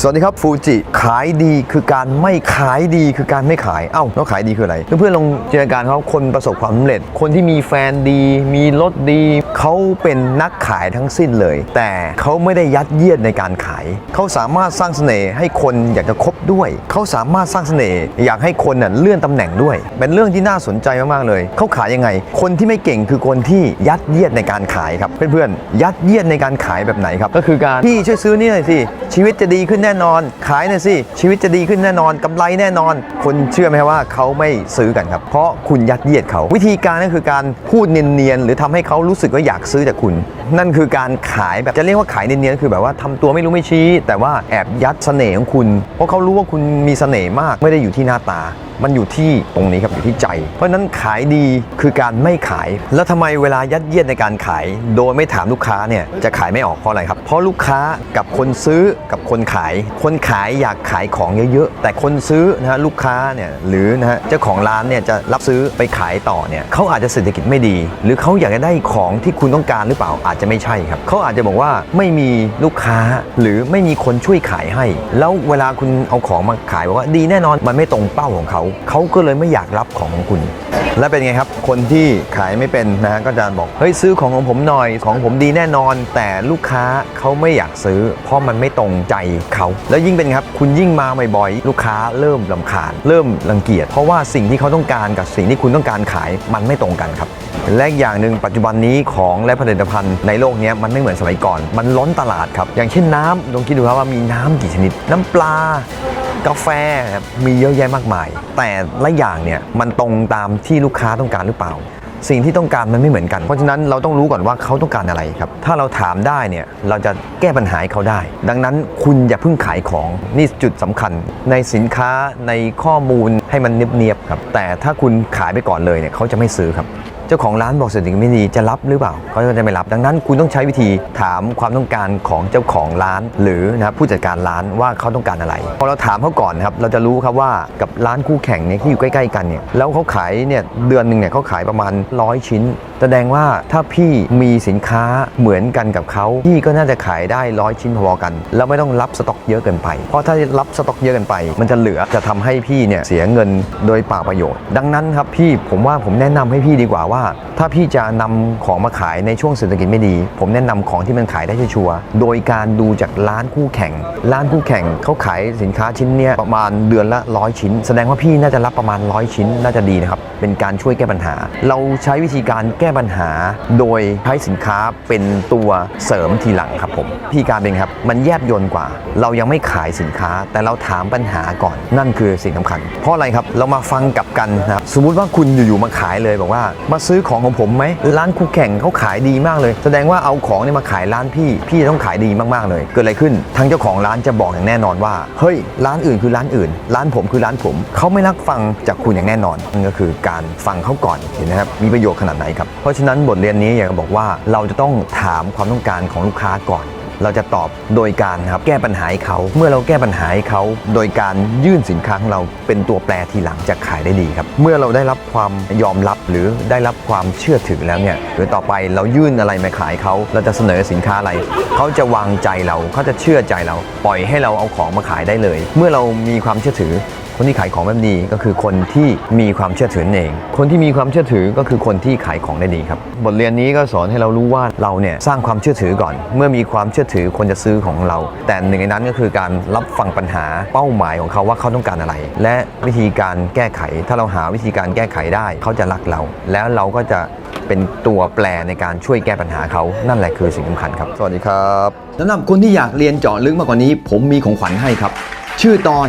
สวัสดีครับฟูจิขายดีคือการไม่ขายดีคือการไม่ขาย เอ้าแล้วขายดีคืออะไร เพื่อนๆลองจินตนาการเขาคนประสบความสำเร็จ คนที่มีแฟนดี มีรถดี เขาเป็นนักขายทั้งสิ้นเลย แต่เขาไม่ได้ยัดเยียดในการขาย เขาสามารถสร้างเสน่ห์ให้คนอยากจะคบด้วย เขาสามารถสร้างเสน่ห์อยากให้คนน่ะเลื่อนตำแหน่งด้วย เป็นเรื่องที่น่าสนใจมากๆเลย เขาขายยังไง คนที่ไม่เก่งคือคนที่ยัดเยียดในการขายครับเพื่อนๆยัดเยียดในการขายแบบไหนครับก็คือการพี่ช่วยซื้อนี่หน่อยสิชีวิตจะดีขึ้นแน่นอน ขายหน่อยสิ ชีวิตจะดีขึ้นแน่นอนกำไรแน่นอน คนเชื่อไหมว่าเขาไม่ซื้อกันครับ เพราะคุณยัดเยียดเขา วิธีการก็คือการพูดเนียนๆหรือทำให้เขารู้สึกว่าอยากซื้อจากคุณ นั่นคือการขายแบบจะเรียกว่าขายเนียนๆคือแบบว่าทำตัวไม่รู้ไม่ชี้ แต่ว่าแอบยัดเสน่ห์ของคุณ เพราะเขารู้ว่าคุณมีเสน่ห์มากไม่ได้อยู่ที่หน้าตามันอยู่ที่ตรงนี้ครับอยู่ที่ใจ เพราะนั้นขายดีคือการไม่ขาย แล้วทำไมเวลายัดเยียดในการขาย โดยไม่ถามลูกค้าเนี่ยจะขายไม่ออกเพราะอะไรครับ เพราะลูกค้ากับคนซื้อกับคนขายคนขายอยากขายของเยอะๆ แต่คนซื้อนะฮะลูกค้าเนี่ยหรือนะฮะเจ้าของร้านเนี่ยจะรับซื้อไปขายต่อเนี่ยเขาอาจจะเศรษฐกิจไม่ดี หรือเขาอยากจะได้ของที่คุณต้องการหรือเปล่าอาจจะไม่ใช่ครับเขาอาจจะบอกว่าไม่มีลูกค้าหรือไม่มีคนช่วยขายให้ แล้วเวลาคุณเอาของมาขายบอกว่าดีแน่นอนมันไม่ตรงเป้าของเขา เขาก็เลยไม่อยากรับของของคุณ และเป็นไงครับคนที่ขายไม่เป็นนะฮะก็จะบอกเฮ้ยซื้อของของผมหน่อยของผมดีแน่นอน แต่ลูกค้าเขาไม่อยากซื้อ เพราะมันไม่ตรงใจเขาแล้วยิ่งเป็นครับคุณยิ่งมาบ่อยๆลูกค้าเริ่มลำคาญ เริ่มรังเกียจ เพราะว่าสิ่งที่เขาต้องการกับสิ่งที่คุณต้องการขายมันไม่ตรงกันครับและอีกอย่างหนึ่งปัจจุบันนี้ของและผลิตภัณฑ์ในโลกนี้มันไม่เหมือนสมัยก่อน มันล้นตลาดครับ อย่างเช่นน้ำลองคิดดูครับว่ามีน้ำกี่ชนิด น้ำปลากาแฟมีเยอะแยะมากมาย แต่ละอย่างเนี่ยมันตรงตามที่ลูกค้าต้องการหรือเปล่า สิ่งที่ต้องการมันไม่เหมือนกัน เพราะฉะนั้นเราต้องรู้ก่อนว่าเขาต้องการอะไรครับ ถ้าเราถามได้เนี่ยเราจะแก้ปัญหาเขาได้ ดังนั้นคุณอย่าเพิ่งขายของนี่จุดสำคัญ ในสินค้าในข้อมูลให้มันเนียบๆครับแต่ถ้าคุณขายไปก่อนเลยเนี่ยเขาจะไม่ซื้อครับ เจ้าของร้านบอกเศรษฐกิจไม่ดีจะรับหรือเปล่าเขาจะไม่รับ ดังนั้นคุณต้องใช้วิธีถามความต้องการของเจ้าของร้าน หรือนะครับผู้จัดการร้านว่าเขาต้องการอะไร พอเราถามเขาก่อนนะครับเราจะรู้ครับว่ากับร้านคู่แข่งเนี่ยที่อยู่ใกล้ๆกันเนี่ยแล้วเขาขายเนี่ยเดือนหนึ่งเนี่ยเขาขายประมาณร้อยชิ้น แสดงว่าถ้าพี่มีสินค้าเหมือนกันกับเขาพี่ก็น่าจะขายได้ร้อยชิ้นพอกัน แล้วไม่ต้องรับสต็อกเยอะเกินไป เพราะถ้ารับสต็อกเยอะเกินไป มันจะเหลือจะทำให้พี่เนี่ยเสียเงินโดยเปล่าประโยชน์ ดังนั้นครับพี่ผมว่าผมแนะนำให้พี่ดีกว่าว่าถ้าพี่จะนำของมาขายในช่วงเศรษฐกิจไม่ดี ผมแนะนำของที่มันขายได้ชัวร์โดยการดูจากร้านคู่แข่ง ร้านคู่แข่งเขาขายสินค้าชิ้นเนี้ยประมาณเดือนละร้อยชิ้น แสดงว่าพี่น่าจะรับประมาณร้อยชิ้นน่าจะดีนะครับเป็นการช่วยแก้ปัญหา เราใช้วิธีการแก้ปัญหา โดยใช้สินค้าเป็นตัวเสริมทีหลังครับผมวิธีการเป็นครับมันแยบยนต์กว่า เรายังไม่ขายสินค้า แต่เราถามปัญหาก่อนนั่นคือสิ่งสำคัญ เพราะอะไรครับเรามาฟังกับกันนะครับสมมุติว่าคุณอยู่ๆมาขายเลยบอกว่ามาซื้อของของผมไหมร้านคู่แข่งเขาขายดีมากเลย แสดงว่าเอาของเนี่ยมาขายร้านพี่พี่ต้องขายดีมากๆเลย เกิดอะไรขึ้นทางเจ้าของร้านจะบอกอย่างแน่นอนว่าเฮ้ยร้านอื่นคือร้านอื่น ร้านผมคือร้านผมเขาไม่รักฟังจากคุณอย่างแน่นอนนั่นก็คือการฟังเขาก่อนเห็นไหมครับมีประโยชน์ขนาดไหนครับเพราะฉะนั้นบทเรียนนี้อยากจะบอกว่าเราจะต้องถามความต้องการของลูกค้าก่อน เราจะตอบโดยการครับแก้ปัญหาให้เขา เมื่อเราแก้ปัญหาให้เขา โดยการยื่นสินค้าของเราเป็นตัวแปรทีหลังจะขายได้ดีครับ เมื่อเราได้รับความยอมรับหรือได้รับความเชื่อถือแล้วเนี่ยหรือต่อไปเรายื่นอะไรมาขายเขา เราจะเสนอสินค้าอะไร เขาจะวางใจเราเขาจะเชื่อใจเรา ปล่อยให้เราเอาของมาขายได้เลย เมื่อเรามีความเชื่อถือ คนที่ขายของแบบดีก็คือคนที่มีความเชื่อถือนั่นเอง คนที่มีความเชื่อถือก็คือคนที่ขายของได้ดีครับ บทเรียนนี้ก็สอนให้เรารู้ว่าเราเนี่ยสร้างความเชื่อถือก่อน เมื่อมีความเชื่อถือคนจะซื้อของเรา แต่หนึ่งในนั้นก็คือการรับฟังปัญหาเป้าหมายของเขาว่าเขาต้องการอะไร และวิธีการแก้ไข ถ้าเราหาวิธีการแก้ไขได้ เขาจะรักเรา แล้วเราก็จะเป็นตัวแปรในการช่วยแก้ปัญหาเขานั่นแหละคือสิ่งสำคัญครับ สวัสดีครับสำหรับคนที่อยากเรียนเจาะลึกมากกว่านี้ ผมมีของขวัญให้ครับ ชื่อตอน